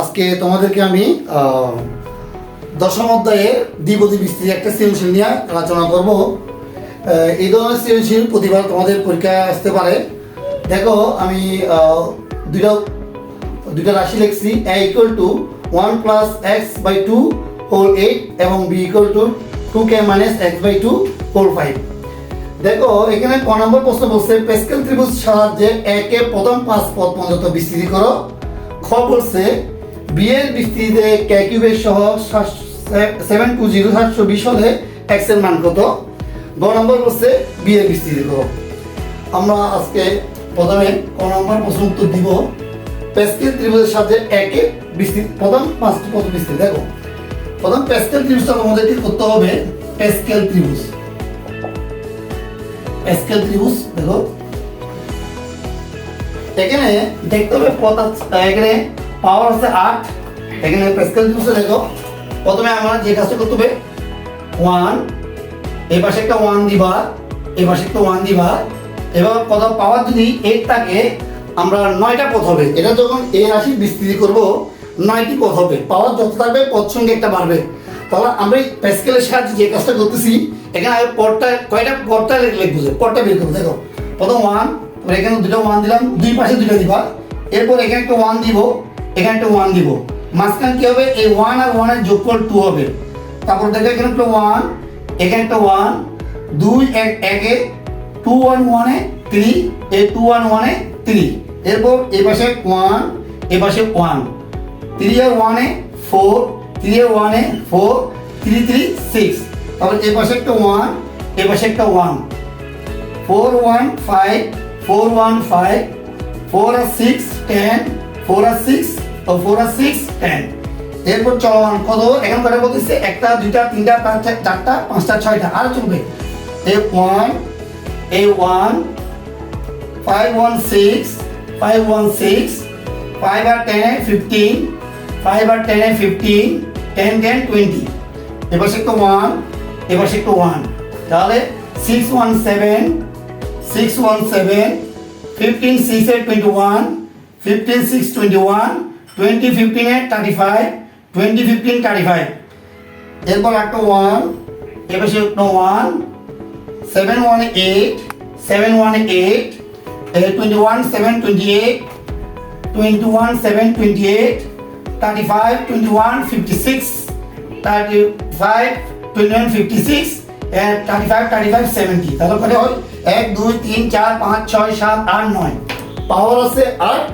আজকে তোমাদেরকে আমি দশম অধ্যায়ে দ্বিপদী বিস্তৃতি একটা সৃজনশীল নিয়ে আলোচনা করব। এই ধরনের সৃজনশীল প্রতিবার তোমাদের পরীক্ষায় আসতে পারে। দেখো, আমি দুইটা দুইটা রাশি লিখছি। A equal to one plus x by two whole eight এবং B equal to two K minus x by two whole five দেখো, এখানে ক নম্বর প্রশ্ন বলছে, পেস্কেল ত্রিভুজ সাহায্যে একে প্রথম পাঁচ পদ পর্যন্ত বিস্তৃতি করো। খ বলছে বি এর বিস্তৃতিতে কে কিউবের সহ সেভেন টু জিরো সাতশো বিশ হলে এর মান কত? গ নম্বর বলছে বি এর বিস্তৃতি করো। আমরা আজকে প্রথমে ক নম্বর প্রশ্ন উত্তর দিব। পেস্কেল ত্রিভুজের সাথে একে বিস্তৃতি প্রথম পাঁচটি পদ বিস্তৃতি, দেখো। প্রথম পেস্কেল ত্রিভুজটা আমাদেরকে করতে হবে? পেস্কেল ত্রিভুজ। প্যাসকেল ত্রিভুজ, দেখো। এখানে দেখতে হবে পদ এখানে পাওয়ার আছে আট। এখানে প্যাসকেল ত্রিভুজে দেখো। প্রথমে আমরা যে কাজটা করতে হবে ওয়ান এই পাশে একটা ওয়ান দিবা, এই পাশে একটা ওয়ান দিবা। এবার পদ পাওয়ার যদি এইট থাকে, আমরা নয়টা পথ হবে। এটা যখন এ রাশি বিস্তৃতি করব, নয়টি পথ হবে। পাওয়ার যত থাকবে, পথ সঙ্গে একটা বাড়বে। তাহলে আমরা এই প্যাসকেলের সাহায্যে যে কাজটা করতেছি, এখানে আগে পদটা কয়টা পদটা লিখব যে পদটা বের করব, দেখো। প্রথম ওয়ান এখানে দুটো ওয়ান দিলাম, দুই পাশে দুটো দিবা। এরপর এখানে একটা ওয়ান দিব। এখানে একটা ওয়ান দিব। মাঝখানে কি হবে? এই ওয়ান আর ওয়ানের যোগ যোগফল টু হবে। তারপর দেখো এখানে একটা ওয়ান এখানে একটা ওয়ান দুই এক, একে টু ওয়ান ওয়ানে থ্রি এই টু ওয়ান ওয়ানে থ্রি এরপর এ পাশে ওয়ান এ পাশে ওয়ান থ্রি আর ওয়ানে ফোর থ্রি আর ওয়ানে ফোর থ্রি থ্রি সিক্স তারপর এ পাশে একটা ওয়ান এ পাশে একটা one four one five four one five four আর সিক্স টেন ফোর আর সিক্স ও ফোর আর সিক্স টেন এরপর চলমান কত? এখন কটা বলতেছে? একটা, দুইটা, তিনটা, পাঁচটা, চারটা, পাঁচটা, ছয়টা। আর চলবে। এ ওয়ান এ one five one six five one six five আর টেন ফিফটিন ফাইভ আর ten fifteen ten ten twenty এবার সে একটা ওয়ান এবার সে একটা ওয়ান তাহলে six one seven six one seven fifteen six eight twenty one fifteen six twenty one twenty fifteen thirty five twenty fifteen thirty five এরপর একটা one এবার সে one seven one eight seven one eight twenty one seven twenty eight twenty one seven twenty eight thirty five twenty one fifty six thirty five twenty one fifty six thirty five thirty five seventy তাহলে কত হয়? এক, দুই, তিন, চার, পাঁচ, ছয়, সাত, আট, নয়। পাওয়ার আছে আট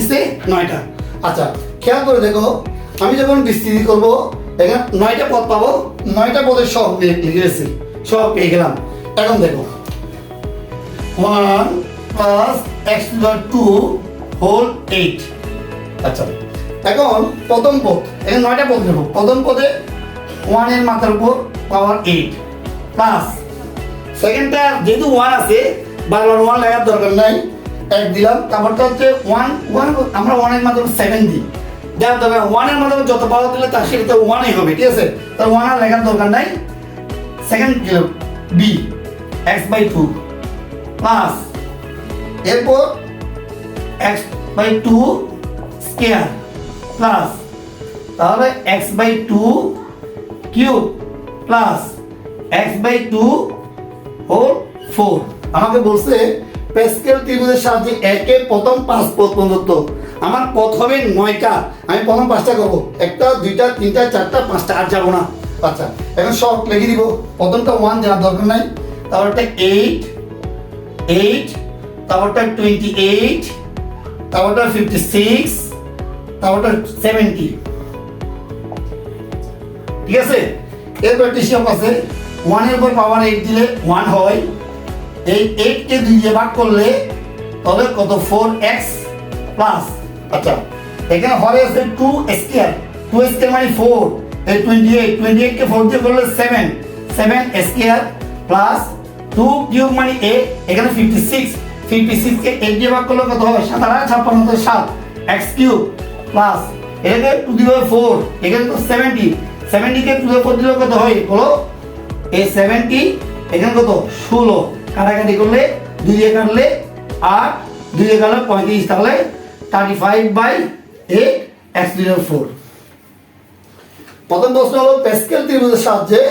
এসে নয়টা। আচ্ছা খেয়াল করে দেখো, আমি যখন বিস্তৃতি করব, এখানে নয়টা পথ পাবো, নয়টা পদের সব লিখে গেছি সব পেয়ে গেলাম। এখন দেখো one plus x two whole eight আচ্ছা এখন প্রথম পদ, এখানে নয়টা পদ নেব প্রথম পদে ওয়ানের মাথার উপর পাওয়ার এইট প্লাস সেকেন্ডটা যেহেতু ওয়ান আছে, বারবার ওয়ান লাগার দরকার নাই। এক দিলাম। তারপরটা হচ্ছে ওয়ান ওয়ান আমরা ওয়ানের মাধ্যমে সেভেন দিই। দেওয়ার দরকার ওয়ানের মাধ্যমে যত পাওয়ার দিলে তার সেটা ওয়ানই হবে, ঠিক আছে? তার ওয়ান আর লেখার দরকার নাই। Second B x by two plus এরপর x by two square plus তাহলে x by two cube plus x by two whole four আমাকে বলছে প্যাসকেল ত্রিভুজের সাহায্যে একে প্রথম পাঁচ পথ পর্যন্ত। আমার প্রথমে নয়টা। আমি প্রথম পাঁচটা করব। একটা, দুইটা, তিনটা, চারটা, পাঁচটা, আর যাব না। আচ্ছা এখন সব লিখে দিব। প্রথমটা ওয়ান যাওয়ার দরকার নাই। তারপরটা এইট এইট তারপরটা টোয়েন্টি এইট তারপরটা ফিফটি সিক্স তারপরটা সেভেন্টি ঠিক আছে? এরপর একটি আছে। ওয়ানের উপর পাওয়ার এইট দিলে ওয়ান হয়। এই এইটকে দুই দিয়ে ভাগ করলে তবে কত? ফোর এক্স প্লাস আচ্ছা এখানে হরে আছে টু স্কোয়ার টু স্কোয়ার মানে ফোর এই টোয়েন্টি এইট টোয়েন্টি এইটকে ফোর দিয়ে করলে seven seven square plus two cube মানে এইট এখানে ফিফটি সিক্স ফিফটি সিক্সকে এইট দিয়ে ভাগ করলে কত হবে? সাত আট, ছাপ্পান্ন তো সাত। এক্স কিউব প্লাস এখানে টু দিয়ে ফোর এখানে তো সেভেন্টি সেভেন্টিকে টু দিয়ে ফোর দিলে কত হয়? বলো? এই সেভেন্টি এখানে কত? ষোলো। কাটাকাটি করলে দুই দিয়ে কাটলে আট দুই দিয়ে কাটলে পঁয়ত্রিশ তাহলে thirty five by eight x divide four প্রথম প্রশ্ন হলো প্যাসকেল ত্রিভুজের সাহায্যে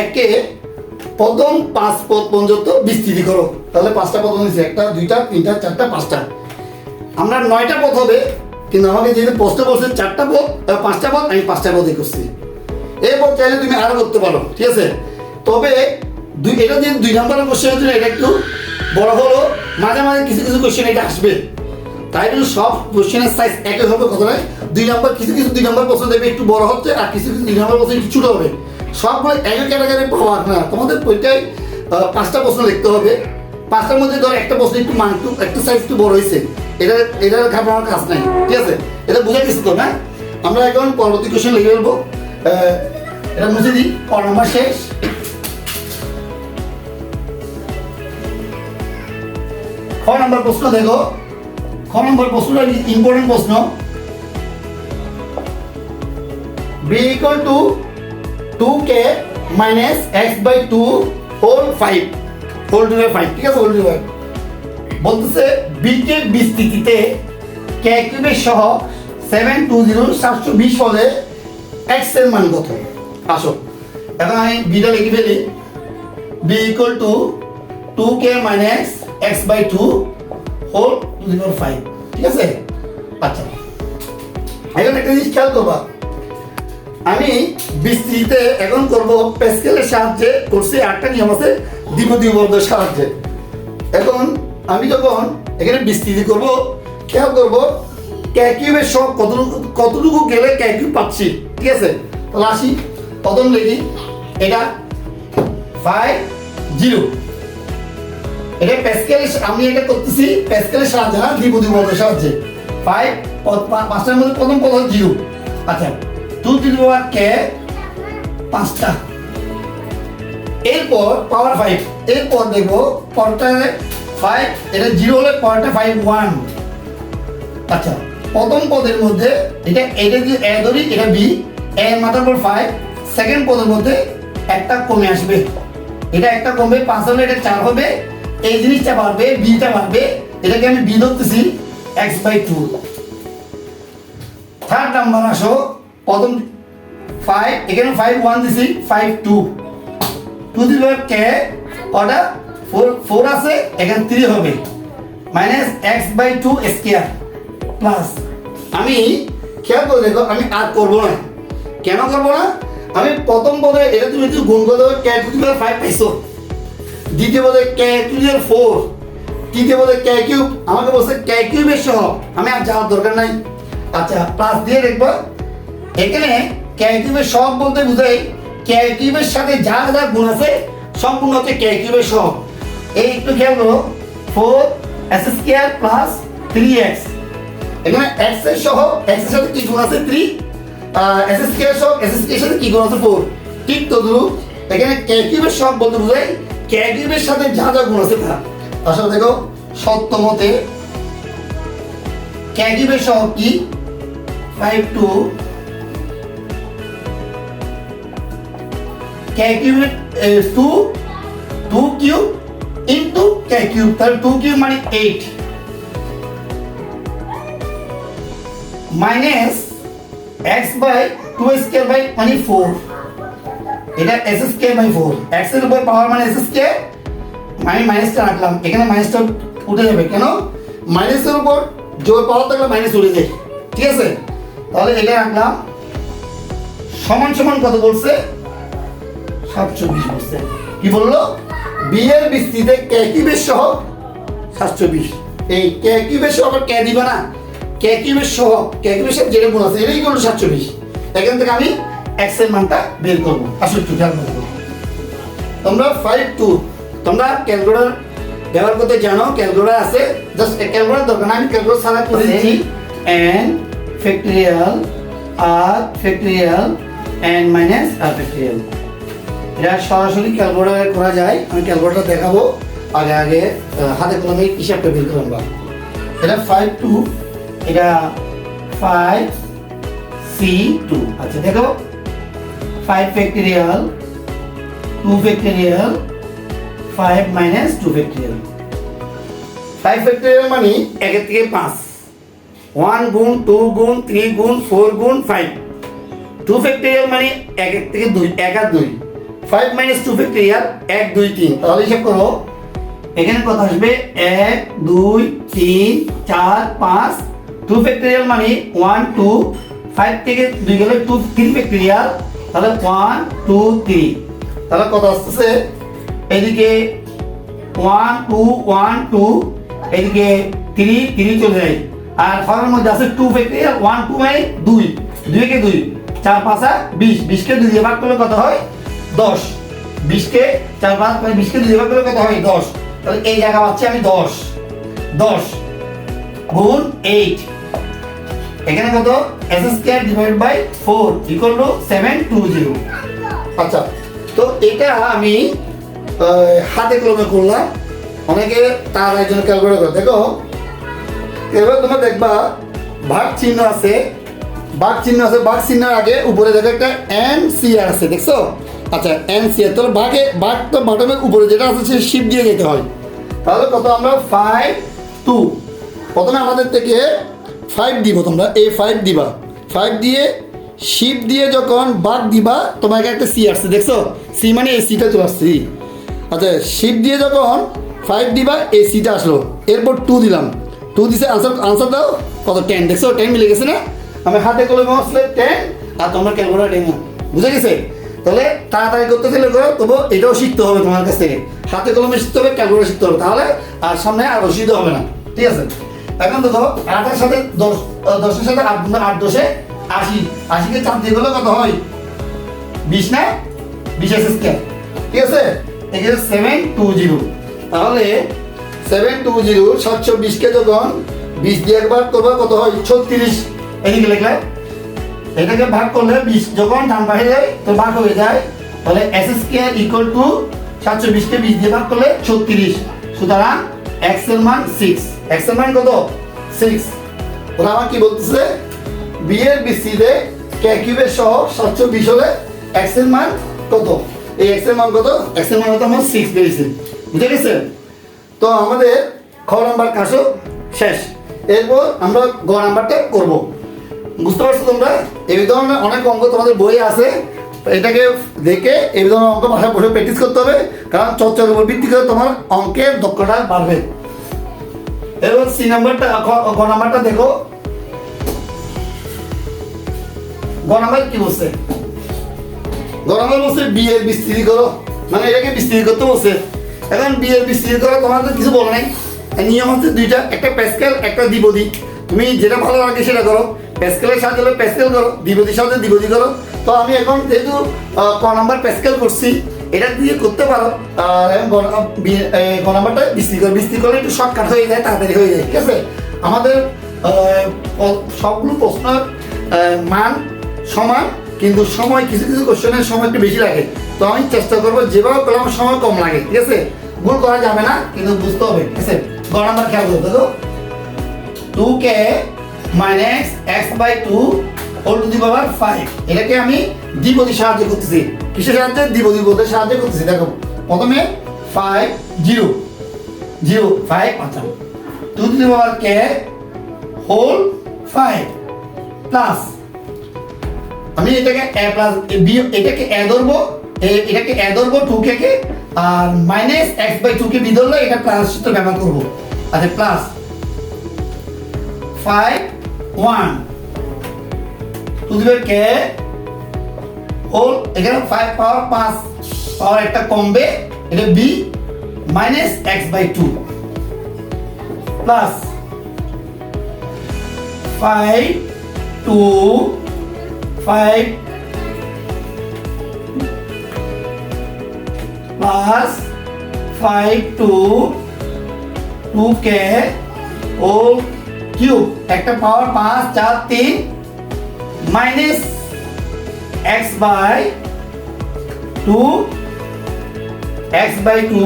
একে প্রথম পাঁচ পদ পর্যন্ত বিস্তৃতি করো। তাহলে পাঁচটা পদ নিচ্ছে একটা দুইটা তিনটা চারটা পাঁচটা। আমরা নয়টা পথ হবে কিন্তু আমাকে যেহেতু প্রশ্ন বলছে চারটা আহ, পাঁচটা পথ আমি পাঁচটা পথই করছি। এরপর চাইলে তুমি আরও করতে পারো ঠিক আছে? তবে দুই এটা যে দুই নম্বরের কোশ্চেন হচ্ছে এটা একটু বড় হলো। মাঝে মাঝে কিছু কিছু কোশ্চেন এটা আসবে। তাই জন্য সব কোশ্চেনের সাইজ একই হবে, কথা নয় দুই নম্বর, কিছু কিছু দুই নম্বর প্রশ্ন দেবে একটু বড় হচ্ছে, আর কিছু কিছু দুই নম্বর একটু হবে। একই ক্যাটাগরি পাওয়ার না। তোমাদের পাঁচটা প্রশ্ন লিখতে হবে। পাঁচটার মধ্যে ধর একটা প্রশ্ন একটু মান একটু একটু সাইজ একটু বড় হয়েছে। এটা এটা ঘাবড়ানোর কাজ নাই, ঠিক আছে? এটা বুঝে গেছি তো না আমরা এখন পরবর্তী কোশ্চেন লিখে ফেলব। এটা মুছে দিই নম্বর শেষ? খ নম্বর প্রশ্ন দেখো। খ নম্বর প্রশ্নটা ইম্পর্টেন্ট প্রশ্ন। B equal to two K minus x by two whole five whole two five ঠিক আছে? হোল টু ফাইভ বলতেছে বি কে বিস্তৃতিতে কে কিউবের সহ সেভেন টু জিরো সাতশো বিশ হলে এক্সের মান কত? আসো। এখন আমি বিটা লিখে ফেলি। B equal to two K minus x by two whole two zero five ঠিক আছে? আচ্ছা। এখন একটা জিনিস খেয়াল করবা। আমি বিস্তৃতিতে এখন করব পেস্কেলের সাহায্যে করছি আটটা নিয়ম আছে দ্বিপদী বর্গের সাহায্যে। এখন আমি যখন এখানে বিস্তৃতি করব, খেয়াল করব, ক্যাকিউবের সব কতটুকু কতটুকু গেলে ক্যাকিউব পাচ্ছি? ঠিক আছে? তাহলে আসি। প্রথম লিখি। এটা ফাইভ জিরো এটা প্যাসকেলের আমি এটা করতেছি প্যাসকেলের সাহায্যে না দ্বিপদী বর্গের সাহায্যে। ফাইভ পাঁচটার মধ্যে প্রথম পদ জিরো। আচ্ছা টু টু দি পাওয়ার কে? পাঁচটা। এরপর পাওয়ার ফাইভ এরপর দেখব পরটা ফাইভ এটা জিরো হলে পরটা ফাইভ ওয়ান আচ্ছা প্রথম পদের মধ্যে এটা এটা যদি এ ধরি, এটা বি এ মাথার পর ফাইভ সেকেন্ড পদের মধ্যে একটা কমে আসবে। এটা একটা কমবে, পাঁচ হলে এটা চার হবে এই জিনিসটা বাড়বে, বিটা বাড়বে, এটাকে আমি বি ধরতেছি x by two third number আসো, প্রথম ফাইভ এখানে ফাইভ ওয়ান দিছি ফাইভ টু টু দিলে কে ওটা ফোর ফোর আছে, এখানে থ্রি হবে। Minus x by two square plus আমি খেয়াল করে দেখো, আমি আর করব না। কেন করব না? আমি প্রথম পদে এটা তুমি গুণ করে দেবো কে টু ফাইভ পাইছো। দ্বিতীয় পদে কে দি ফোর তৃতীয় পদে কে কিউব আমাকে বলছে কে কিউবের সহ। আমি আর যাওয়ার দরকার নাই। আচ্ছা প্লাস দিয়ে দেখব এখানে কে কিউবের সহ বলতে বুঝাই কে কিউবের সাথে যা যা গুণ আছে, সম্পূর্ণ হচ্ছে কে কিউবের সহ এই একটু খেয়াল করো। Four S square plus three x এখানে এক্সের সহ এক্সের সাথে কি গুণ আছে? থ্রি এস স্কোয়ার সহ এস স্কোয়ার সাথে কি গুণ আছে? ফোর ঠিক তদ্রুপ। এখানে কে কিউবের সহ বলতে বুঝাই কে কিউবের সাথে যা যা গুণ আছে তা আসলে দেখো সপ্তমতে কে কিউবের সহ কি? ফাইভ টু কে কিউবের টু টু কিউব ইন্টু কে কিউব তাহলে টু কিউব মানে eight minus x by two square by মানে ফোর এটা এস স্কোয়ার বাই ফোর এক্সের উপর পাওয়ার মানে এস স্কোয়ার আমি মাইনাসটা রাখলাম। এখানে মাইনাসটা উঠে যাবে। কেন? মাইনাসের উপর জোর পাওয়ার থাকলে মাইনাস উঠে যায়। ঠিক আছে? তাহলে এটা রাখলাম। সমান সমান কত বলছে? সাতশো বিশ বলছে। কি বলল? বি এর বিস্তৃতিতে কে কিউবের সহ সাতশো বিশ এই কে কিউবের সহ আবার কে দিবে না। কে কি কিউবের সহ। কে কিউবের সাথে যেটা গুণ আছে এটাই করল সাতশো বিশ এখান থেকে আমি এক্সের মানটা বের করব। আসলে একটু খেয়াল করব তোমরা ফাইভ টু তোমরা ক্যালকুলেটর ব্যবহার করতে জানো ক্যালকুলেটর আছে। জাস্ট ক্যালকুলেটর দরকার আমি ক্যালকুলেটর ছাড়া করে দিচ্ছি। N factorial r factorial n minus r factorial এটা সরাসরি ক্যালকুলেটরে করা যায় আমি ক্যালকুলেটর দেখাবো। আগে আগে হাতে কলমে হিসাবটা বের করলাম বা এটা ফাইভ টু এটা ফাইভ সি টু আচ্ছা দেখো five factorial two factorial five minus two factorial five factorial মানে একের থেকে পাঁচ। ওয়ান গুণ টু গুণ থ্রি গুণ ফোর গুণ ফাইভ টু ফ্যাক্টরিয়াল মানে এক এক থেকে দুই এক আর দুই। ফাইভ মাইনাস টু ফ্যাক্টরিয়াল এক দুই তিন। তাহলে হিসাব করো। এখানে কত আসবে এক দুই তিন চার পাঁচ। টু ফ্যাক্টরিয়াল মানে ওয়ান টু ফাইভ থেকে দুই গেলে টু থ্রি ফ্যাক্টরিয়াল তাহলে ওয়ান টু থ্রি তাহলে কত আসতেছে? এদিকে ওয়ান টু ওয়ান টু এদিকে থ্রি থ্রি চলে যায়। আর ফলের মধ্যে আছে টু ফ্যাক্টরিয়াল ওয়ান টু মানে দুই। দুইকে দুই। চার, পাঁচা বিশ। বিশকে দুই দিয়ে ভাগ করলে কত হয়? দশ। বিশকে চার, পাঁচ মানে বিশকে দুই দিয়ে ভাগ করলে কত হয়? দশ। তাহলে এই জায়গা পাচ্ছি আমি দশ। দশ। গুণ এইট এখানে কত? S square divide by four equal to seven two zero আচ্ছা তো এটা আমি হাতে কলমে করলাম অনেকে তার একজন ক্যালকুলেট করে, দেখো। এবার তোমরা দেখবা, ভাগ চিহ্ন আছে। বাঘ চিহ্ন আছে বাঘ চিহ্নের আগে উপরে দেখো একটা এন সি আর আছে, দেখছ? আচ্ছা এন সি আর তাহলে বাঘে বাঘ তো বটমের উপরে যেটা আছে সে শিপ দিয়ে যেতে হয়। তাহলে কত আমরা? ফাইভ টু প্রথমে আমাদের থেকে ফাইভ দিব তোমরা এ ফাইভ দিবা। ফাইভ দিয়ে শিপ দিয়ে যখন বাদ দিবা তোমাকে একটা সি আসছে, দেখছ? সি মানে এই সিটা চলে আসছে আচ্ছা শিপ দিয়ে যখন ফাইভ দিবা এই সিটা আসলো। এরপর টু দিলাম। টু দিছে আনসার আনসার দাও। কত? টেন দেখছ? টেন মিলে গেছে না? আমি হাতে কলমে আসলে টেন আর তোমরা ক্যালকুলেটার টেন বুঝে গেছে? তাহলে তাড়াতাড়ি করতে গেলে করো, তবু এটাও শিখতে হবে তোমার কাছ থেকে। হাতে কলমে শিখতে হবে ক্যালকুলেটার শিখতে হবে। তাহলে আর সামনে আর অসুবিধা হবে না। ঠিক আছে? এখন দেখো আটের সাথে দশ দশের সাথে আট আট দশে আশি। আশিকে চাপ দিয়ে গেলে কত হয়? বিশ না? বিশ এস স্কোয়ার ঠিক আছে? এখানে সেভেন টু জিরো তাহলে সেভেন টু জিরো সাতশো বিশকে যখন বিশ দিয়ে একবার করব কত হয়? ছত্রিশ। এদিকে লিখলে, এটাকে ভাগ করলে বিশ। যখন ডান পাশে যায়, তো ভাগ হয়ে যায়। তাহলে এস স্কোয়ার ইকুয়াল টু সাতশো বিশকে বিশ দিয়ে ভাগ করলে ছত্রিশ। সুতরাং এক্সের মান সিক্স এক্সের মান কত? সিক্স ওরা আমার কি বলতেছে? বি এর বিসিতে কে কিউবের সহ সাতশো বিশ হলে এক্স মান কত? এই এক্স মান কত? এক্সের মান কত আমার সিক্স পেয়েছে বুঝে গেছে তো আমাদের খ নাম্বার কাজও শেষ। এরপর আমরা গ নাম্বারটা করব। বুঝতে পারছ তোমরা? এই ধরনের অনেক অঙ্ক তোমাদের বই আছে। এটাকে দেখে এই ধরনের অঙ্ক বাসায় বসে প্র্যাকটিস করতে হবে। কারণ চর্চার উপর ভিত্তি করে তোমার অঙ্কের দক্ষতা বাড়বে। এবার সি নাম্বারটা গ নাম্বারটা দেখো। গ নাম্বার কি বলছে? গ নাম্বার বলছে বিয়ের বিস্তৃতি করো। মানে এটাকে বিস্তৃতি করতে বলছে। এখন বিয়ের বিস্তৃতি করো তোমার তো কিছু বলো নাই। নিয়ম হচ্ছে দুইটা, একটা প্যাসকেল, একটা দ্বিপদী তুমি যেটা ভালো লাগে সেটা করো। প্যাসকেলের সাহায্যে হলে প্যাসকেল করো দ্বিপদীর সাহায্যে দ্বিপদী করো। তো আমি এখন যেহেতু ক নাম্বার প্যাসকেল করছি এটা দিয়ে করতে পারো। আর এখন গ নাম- বি- এ, গ নাম্বারটা বিস্তৃতি করো বিস্তৃতি করলে একটু শর্টকাট হয়ে যায় তাড়াতাড়ি হয়ে যায় ঠিক আছে? আমাদের সবগুলো প্রশ্নের মান সমান কিন্তু সময় কিছু কিছু কোশ্চেনের সময় একটু বেশি লাগে। তো আমি চেষ্টা করব যেভাবে করলে আমার সময় কম লাগে ঠিক আছে? ভুল করা যাবে না কিন্তু বুঝতে হবে ঠিক আছে? গ খেয়াল করতে তো two K minus x by two whole to the power five এটাকে আমি দ্বিপদী সাহায্য করতেছি। কিসের সাহায্যে? দ্বিপদী পদের সাহায্য করতেছি দেখো, প্রথমে ফাইভ জিরো জিরো ফাইভ আচ্ছা two to the power K? Whole five plus আমি এটাকে এ প্লাস বি এটাকে এ ধরবো এটাকে এ ধরবো টু কে কে, আর মাইনাস এক্স বাই টু কে বি ধরলে এটা প্লাস সূত্র ব্যবহার করব। আচ্ছা প্লাস ফাইভ ওয়ান টু দিবে কে? হোল এখানে ফাইভ পাওয়ার পাঁচ পাওয়ার একটা কমবে, এটা b minus x by two plus five two five plus five two two কে ও কিউব একটা পাওয়ার পাঁচ, চার, তিন minus x by two x by two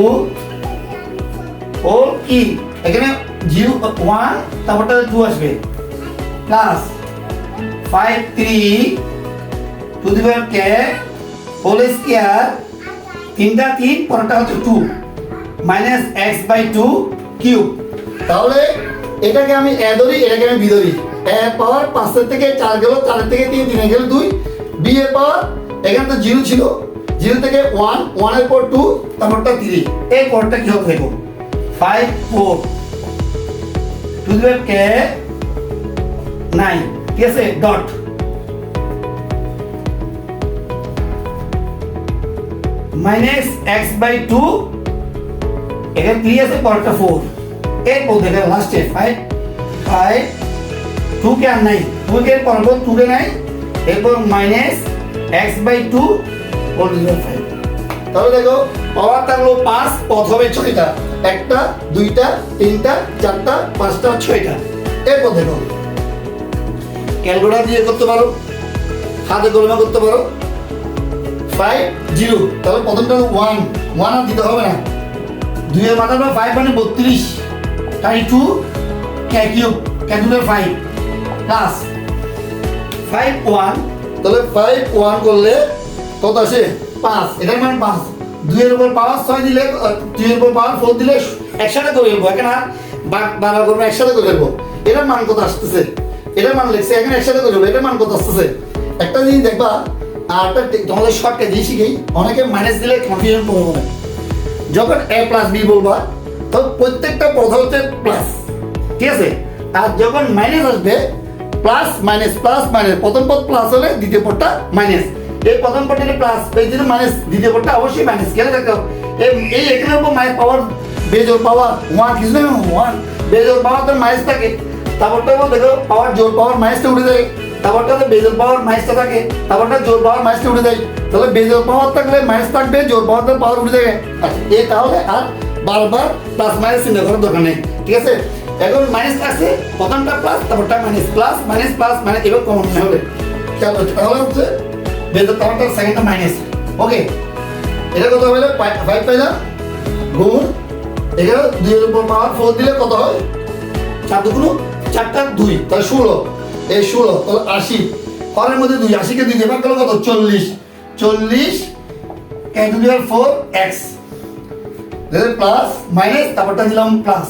ও কি এখানে জিরো ওয়ান তারপরটা টু আসবে। Plus five three two the power K whole square তিনটা তিন, পরেরটা হচ্ছে two minus x by two cube তাহলে এটাকে আমি এ ধরি, এটাকে আমি বি ধরি। এ পাওয়ার পাঁচের থেকে চার গেল, চারের থেকে তিন, তিনে গেল দুই বি এর পাওয়ার এখানে তো জিরো ছিল। জিরো থেকে ওয়ান ওয়ানের পর টু তারপরটা থ্রি এই পরটা কি হবে দেখো ফাইভ ফোর টু দিবে কে নাইন ঠিক আছে? Dot minus x by two এখানে থ্রি আছে, পরটা ফোর এরপর দেখে লাস্টে ফাইভ ফাইভ টু কে আর নাই টু কে পরপর টু কে নাই এরপর minus x by two five তাহলে দেখো, পাওয়ার থাকল পাঁচ হবে ছয়টা। একটা, দুইটা, তিনটা, চারটা, পাঁচটা, ছয়টা। এরপর দেখো, ক্যালকুলেটার দিয়ে করতে পারো, হাতে গণনা করতে পারো। ফাইভ জিরো তাহলে প্রথমটা ওয়ান ওয়ান আর দিতে হবে না। দুইয়ের মাথাটা ফাইভ মানে বত্রিশ। তাই টু ক্যাকিউব ক্যাকিউবের ফাইভ প্লাস ফাইভ ওয়ান তাহলে ফাইভ ওয়ান করলে কত আসে? পাঁচ। এটার মানে পাঁচ। দুইয়ের উপর পাওয়ার ছয় দিলে দুইয়ের উপর পাওয়ার ফোর দিলে একসাথে করে ফেলব। এখানে আর বা- করব একসাথে করে ফেলব। এটার মান কত আসতেছে? এটার মান লিখছে এখানে একসাথে করে ফেলব। এটার মান কত আসতেছে? একটা জিনিস দেখবা আর একটা তোমাদের শর্টকে দিয়ে শিখেই অনেকে মাইনাস দিলে কনফিউশন করে বলে। যখন এ প্লাস বি বলবা তখন প্রত্যেকটা পদ হচ্ছে প্লাস ঠিক আছে? আর যখন মাইনাস আসবে প্লাস মাইনাস প্লাস মাইনাস প্রথম পদ প্লাস হলে দ্বিতীয় পদটা মাইনাস এই প্রথম পদটা প্লাস এই জন্য মাইনাস দ্বিতীয় পদটা অবশ্যই মাইনাস কেন দেখো এই- এখানে উপর মাইনাস পাওয়ার বেজোর পাওয়ার ওয়ান কিছু নেই ওয়ান বেজোর পাওয়ার তো মাইনাস থাকে। তারপরটা দেখো পাওয়ার জোর পাওয়ার মাইনাসটা উঠে যায়। তারপরটা বেজোর পাওয়ার মাইনাসটা থাকে। তারপরটা জোর পাওয়ার মাইনাসটা উঠে যায়। তাহলে বেজোর পাওয়ার থাকলে মাইনাস থাকবে জোর পাওয়ার পাওয়ার উঠে যাবে। আচ্ছা এই তাহলে আর বারবার প্লাস মাইনাস চিন্তা করার দরকার নেই। ঠিক আছে? এখন মাইনাস আছে প্রথমটা প্লাস তারপরটা minus plus minus plus minus এবার কমন না হলে খেয়াল হচ্ছে তাহলে হচ্ছে বেজোর পাওয়ারটা সেকেন্ডটা মাইনাস ওকে এটা কত হলো ফাইভ পাইলাম গুণ এখানে দুইয়ের উপর পাওয়ার ফোর দিলে কত হয়? চার দুগুলো চারটা দুই। তাহলে ষোলো। এই ষোলো তাহলে আশি। হরের মধ্যে দুই আশিকে দুই দেবার গেল কত? চল্লিশ। চল্লিশ calculator four x plus minus তারপরটা দিলাম প্লাস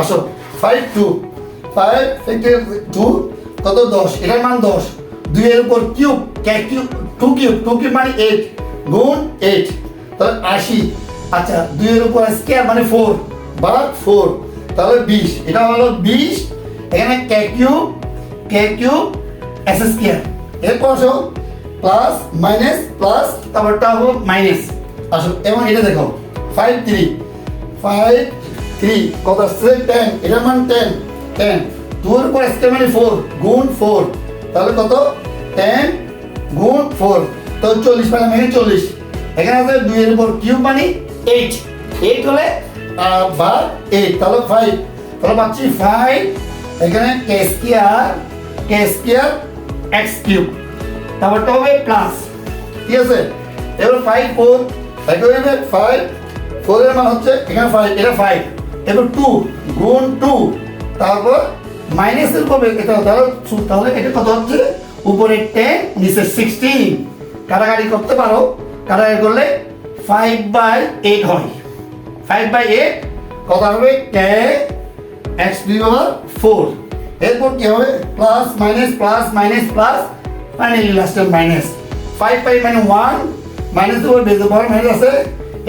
আসো। ফাইভ টু ফাইভ টু কত দশ? এটার মান দশ। দুইয়ের উপর cube cube two cube two cube মানে এইট গুণ এইট তাহলে আশি। আচ্ছা দুইয়ের উপর স্কোয়ার মানে ফোর বা ফোর তাহলে বিশ। এটা হলো বিশ। এখানে কে কিউব কে কিউব এস স্কোয়ার এরপর আসো প্লাস মাইনাস প্লাস তারপরটা হলো মাইনাস আসো, এবং এটা দেখো ফাইভ থ্রি ফাইভ থ্রি কত আসছে টেন এটার মান টেন টেন টুর উপর স্কোয়ার মানে ফোর গুণ ফোর তাহলে কত? টেন গুণ ফোর তো চল্লিশ মানে মানে চল্লিশ। এখানে আছে দুইয়ের উপর কিউব মানে এইট এইট হলে আহ, বা এইট তাহলে ফাইভ তাহলে পাচ্ছি ফাইভ এখানে কে স্কোয়ার কে স্কোয়ার এক্স কিউব তারপরটা হবে প্লাস ঠিক আছে? এবার ফাইভ ফোর একেবারে ফাইভ ফোরের মান হচ্ছে এখানে ফাইভ এটা ফাইভ এবার টু গুণ টু তারপর মাইনাসের কবে এটা তাহলে তাহলে এটা কত হচ্ছে? উপরে টেন নিচে সিক্সটিন কাটাকাটি করতে পারো। কাটাকাটি করলে ফাইভ বাই এইট হয়। ফাইভ বাই এইট কত হবে? কে এক্স দুই পাওয়ার ফোর এরপর কি হবে? Plus minus plus minus plus finally লাস্টের মাইনাস ফাইভ ফাইভ মানে ওয়ান মাইনাস উপর বেজের পাওয়ার মাইনাস আছে।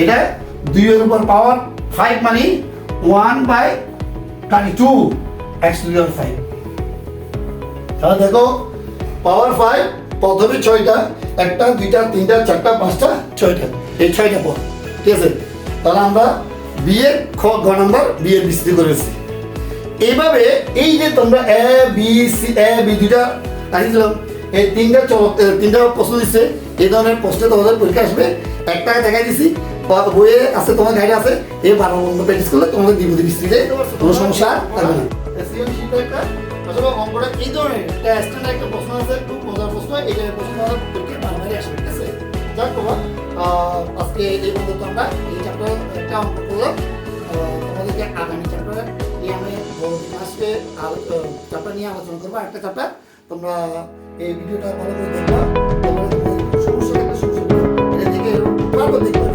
এটা দুইয়ের উপর পাওয়ার ফাইভ মানে one by thirty two x two power five তাহলে দেখো পাওয়ার ফাইভ প্রথমে ছয়টা একটা দুইটা তিনটা চারটা পাঁচটা ছয়টা। এই ছয়টা পদ ঠিক আছে? তাহলে আমরা বিয়ের খ গ নম্বর বিয়ের বিস্তৃতি করেছি। এইভাবে এই যে তোমরা a b c a b দুইটা আসছিলাম এই তিনটা এ, তিনটা প্রশ্ন দিচ্ছে এই ধরনের প্রশ্ন তোমাদের পরীক্ষা আসবে। একটা দেখাই দিছি বইয়ে আছে, তোমার গাইড আছে, এই বারো নম্বর প্র্যাকটিস করলে তোমাদের বিস্তৃতিতে কোনো সমস্যা? থাকবে না এই ধরনের, একটা প্রশ্ন আছে, খুব মজার প্রশ্ন প্রশ্ন আছে তোমার এই চ্যাপ্টার নিয়ে আমি একটা তোমরা এই ভিডিওটা ভালো করে দেখবা।